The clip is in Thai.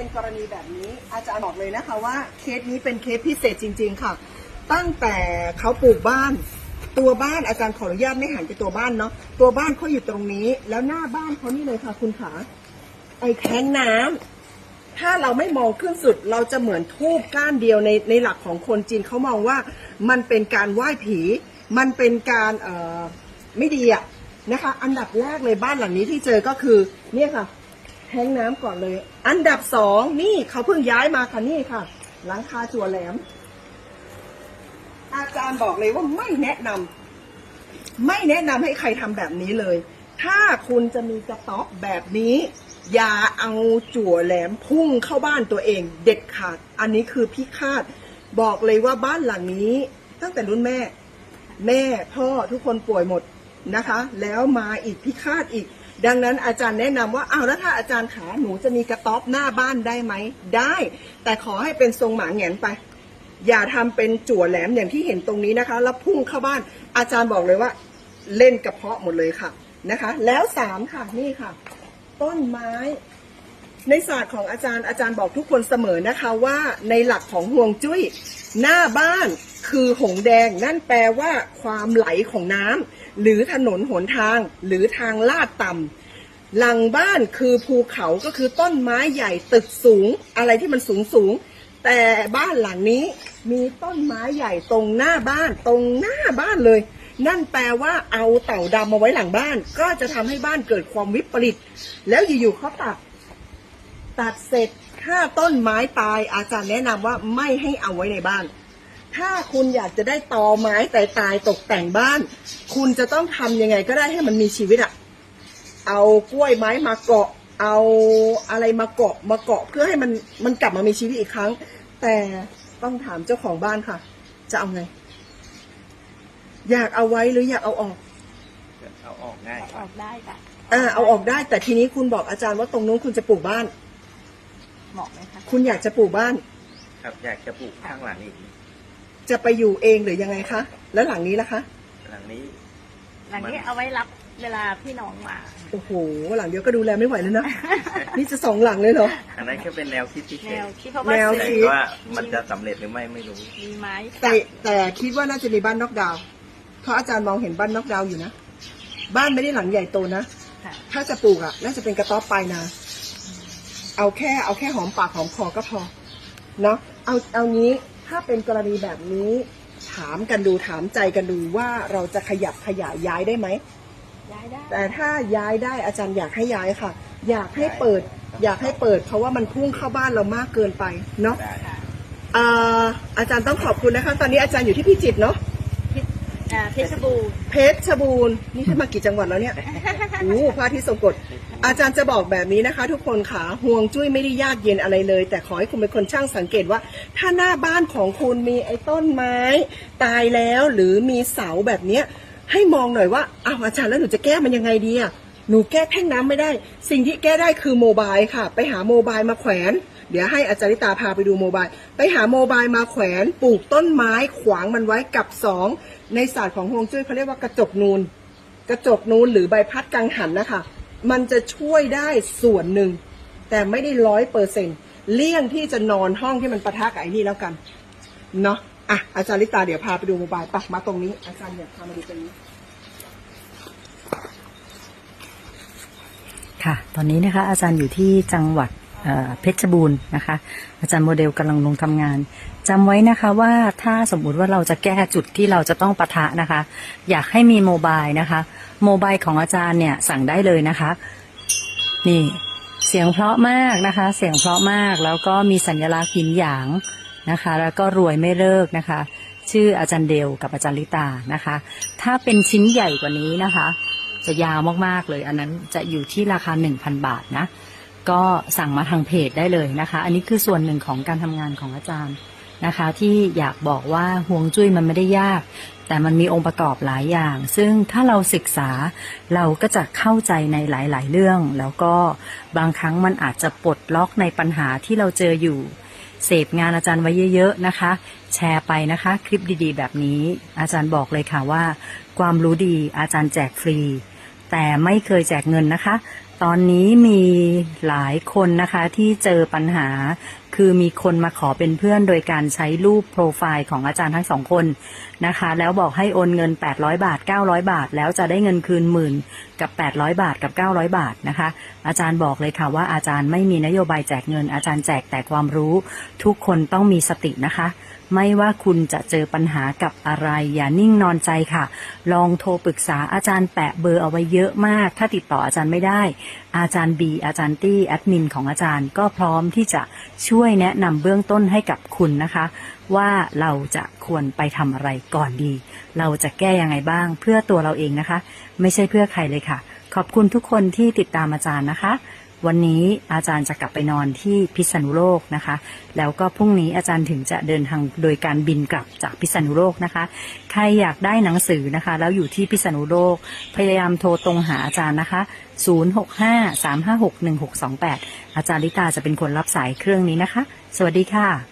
เป็นกรณีแบบนี้ อาจารย์บอกเลยนะคะว่าเคสนี้เป็นเคสพิเศษจริง ๆ ค่ะ ตั้งแต่เขาปลูกบ้าน ตัวบ้านอาจารย์ขออนุญาตไม่หันไปตัวบ้านเนาะตัวบ้านเขาอยู่ตรงนี้ แล้วหน้าบ้านเขานี่เลยค่ะ คุณขาไอ้แท้งน้ำถ้าเราไม่มองขึ้นสุด เราจะเหมือนทูบก้านเดียวในในหลักของคนจีนเขามองว่ามันเป็นการไหว้ผี มันเป็นการเอ่อไม่ดีอะนะคะ อันดับแรกเลยบ้านหลังนี้ที่เจอก็คือเนี่ยค่ะ แท้งน้ำก่อนเลย อันดับสองนี่เขาเพิ่งย้ายมาค่ะนี่ค่ะ หลังคาจั่วแหลม อาจารย์บอกเลยว่าไม่แนะนำไม่แนะนำให้ใครทำแบบนี้เลย ถ้าคุณจะมีกระต๊อบแบบนี้ อย่าเอาจั่วแหลมพุ่งเข้าบ้านตัวเอง เด็ดขาด อันนี้คือพิฆาตบอกเลยว่าบ้านหลังนี้ ตั้งแต่รุ่นแม่ แม่พ่อทุกคนป่วยหมดนะคะ แล้วมาอีกพิฆาตอีก ดังนั้นอาจารย์แนะนำว่าอ้าวแล้วถ้าอาจารย์ขาหนูจะมีกระต๊อบหน้าบ้านได้ไหมได้ แต่ขอให้เป็นทรงหมาแงนไป อย่าทำเป็นจั่วแหลมอย่างที่เห็นตรงนี้นะคะ แล้วพุ่งเข้าบ้าน อาจารย์บอกเลยว่าเล่นกระเพาะหมดเลยค่ะนะคะ แล้วสามค่ะนี่ค่ะ ต้นไม้ในศาสตร์ของอาจารย์อาจารย์บอกทุกคนเสมอนะคะว่าในหลักของห่วงจุ้ย หน้าบ้านคือหงแดง นั่นแปลว่าความไหลของน้ำ หรือถนนหนทางหรือทางลาดต่ำหลังบ้านคือภูเขาก็คือต้นไม้ใหญ่ตึกสูงอะไรที่มันสูงสูงแต่บ้านหลังนี้มีต้นไม้ใหญ่ตรงหน้าบ้านตรงหน้าบ้านเลย นั่นแปลว่าเอาเต่าดำมาไว้หลังบ้าน ก็จะทำให้บ้านเกิดความวิปริต แล้วอยู่ๆเขาตัด ตัดเสร็จถ้าต้นไม้ตายอาจารย์แนะนำว่าไม่ให้เอาไว้ในบ้าน ถ้าคุณอยากจะได้ตอไม้แต่ตายตกแต่งบ้าน คุณจะต้องทำยังไงก็ได้ให้มันมีชีวิตอะเอากล้วยไม้มาเกาะ เอาอะไรมาเกาะมาเกาะเพื่อให้มันมันกลับมามีชีวิตอีกครั้ง แต่ต้องถามเจ้าของบ้านค่ะ จะเอาไง อยากเอาไว้หรืออยากเอาออก เอาออกง่ายออกได้ค่ะอ่าเอาออกได้ แต่ทีนี้คุณบอกอาจารย์ว่าตรงนู้นคุณจะปลูกบ้าน เหมาะไหมคะคุณอยากจะปลูกบ้าน ครับ อยากจะปลูกข้างหลังอีก จะไปอยู่เองหรือยังไงคะ แล้วหลังนี้ล่ะคะ หลังนี้หลังนี้เอาไไว้รับเวลาพี่น้องมา โอ้โห หลังเดียวก็ดูแลไม่ไหวแล้วนะ นี่จะสองหลังเลยเหรอ อันนั้นแค่เป็นแนวคิดที่เฉแนยวคิดเพราะว่าแนว แต่คิด ว่ามันจะสำเร็จหรือไม่ไม่รู้ มีไม้แต่แต่คิดว่าน่าจะมีบ้านนอกดาวน์เพราะอาจารย์มองเห็นบ้านนอกดาวน์อยู่นะ บ้านไม่ได้หลังใหญ่โตนะ ค่ะถ้าจะปลูกอะ น่าจะเป็นกระต๊อบปลายนา เอาแค่เอาแค่หอมปากหอมคอก็พอ เนาะ เอาเอางี้ ถ้าเป็นกรณีแบบนี้ถามกันดูถามใจกันดูว่าเราจะขยับขยายย้ายได้ไหม ย้ายได้แต่ถ้าย้ายได้อาจารย์อยากให้ย้ายค่ะ อยากให้เปิด อยากให้เปิด เพราะว่ามันพุ่งเข้าบ้านเรามากเกินไปเนาะได้ค่ะอ่าอาจารย์ต้องขอบคุณนะคะ ตอนนี้อาจารย์อยู่ที่พิจิตรเนาะพิษ อ่าเพชรบูรณ์เพชรบูรณ์นี่ขึ้นมากี่จังหวัดแล้วเนี่ยโอ้พระอาทิตย์ทรงกฎอาจารย์จะบอกแบบนี้นะคะ ทุกคนค่ะห่วงจุ้ยไม่ได้ยากเย็นอะไรเลย แต่ขอให้คุณเป็นคนช่างสังเกตว่า ถ้าหน้าบ้านของคุณมีไอ้ต้นไม้ ตายแล้วหรือมีเสาแบบเนี้ยให้มองหน่อยว่าอ้าวอาจารย์แล้วหนูจะแก้มันยังไงดีอะหนูแก้แท่งน้ำไม่ได้ สิ่งที่แก้ได้คือโมบายค่ะ ไปหาโมบายมาแขวน เดี๋ยวให้อาจารย์ลิตาพาไปดูโมบาย ไปหาโมบายมาแขวนปลูกต้นไม้ขวางมันไว้กับสองในศาสตร์ของฮวงจุ้ยเขาเรียกว่ากระจกนูน กระจกนูนหรือใบพัดกังหันนะคะ มันจะช่วยได้ส่วนหนึ่ง แต่ไม่ได้ร้อยเปอร์เซ็นเลี่ยงที่จะนอนห้องที่มันปะทะกับไอ้นี่แล้วกันเนาะอะอาจารย์ลิตาเดี๋ยวพาไปดูโมบายปะมาตรงนี้อาจารย์อยากพามาดูตรงนี้ค่ะ ตอนนี้นะคะอาจารย์อยู่ที่จังหวัด เพชรบูรณ์นะคะ อาจารย์โมเดลกำลังลงทำงานจำไว้นะคะว่าถ้าสมมุติว่าเราจะแก้จุดที่เราจะต้องปะทะนะคะ อยากให้มีโมบายนะคะโมบายของอาจารย์เนี่ยสั่งได้เลยนะคะ นี่เสียงเพราะมากนะคะ เสียงเพราะมากแล้วก็มีสัญลักษณ์หินหยางนะคะ แล้วก็รวยไม่เลิกนะคะ ชื่ออาจารย์เดลกับอาจารย์ลิตานะคะ ถ้าเป็นชิ้นใหญ่กว่านี้นะคะ จะยาวมากๆเลย อันนั้นจะอยู่ที่ราคา 1,000 บาทนะ ก็สั่งมาทางเพจได้เลยนะคะ อันนี้คือส่วนหนึ่งของการทำงานของอาจารย์นะคะ ที่อยากบอกว่าห่วงจุ้ยมันไม่ได้ยาก แต่มันมีองค์ประกอบหลายอย่าง ซึ่งถ้าเราศึกษาเราก็จะเข้าใจในหลาย ๆ เรื่อง แล้วก็บางครั้งมันอาจจะปลดล็อกในปัญหาที่เราเจออยู่เสพงานอาจารย์ไว้เยอะๆนะคะ แชร์ไปนะคะ คลิปดีๆ แบบนี้ อาจารย์บอกเลยค่ะว่า ความรู้ดีอาจารย์แจกฟรี แต่ไม่เคยแจกเงินนะคะ ตอนนี้มีหลายคนนะคะที่เจอปัญหา คือมีคนมาขอเป็นเพื่อนโดยการใช้รูปโปรไฟล์ของอาจารย์ทั้งสองคนนะคะ แล้วบอกให้โอนเงิน 800 บาท 900 บาท แล้วจะได้เงินคืนหมื่นกับ 800 บาทกับ 900 บาทนะคะ อาจารย์บอกเลยค่ะว่าอาจารย์ไม่มีนโยบายแจกเงิน อาจารย์แจกแต่ความรู้ ทุกคนต้องมีสตินะคะ ไม่ว่าคุณจะเจอปัญหากับอะไร อย่านิ่งนอนใจค่ะ ลองโทรปรึกษาอาจารย์แปะเบอร์เอาไว้เยอะมาก ถ้าติดต่ออาจารย์ไม่ได้อาจารย์บีอาจารย์ตี้แอดมินของอาจารย์ก็พร้อมที่จะช่วยแนะนำเบื้องต้นให้กับคุณนะคะ ว่าเราจะควรไปทำอะไรก่อนดี เราจะแก้ยังไงบ้างเพื่อตัวเราเองนะคะ ไม่ใช่เพื่อใครเลยค่ะ ขอบคุณทุกคนที่ติดตามอาจารย์นะคะ วันนี้อาจารย์จะกลับไปนอนที่พิษณุโลกนะคะ แล้วก็พรุ่งนี้อาจารย์ถึงจะเดินทางโดยการบินกลับจากพิษณุโลกนะคะ ใครอยากได้หนังสือนะคะ แล้วอยู่ที่พิษณุโลก พยายามโทรตรงหาอาจารย์นะคะ 065-356-1628 อาจารย์ลิตาจะเป็นคนรับสายเครื่องนี้นะคะ สวัสดีค่ะ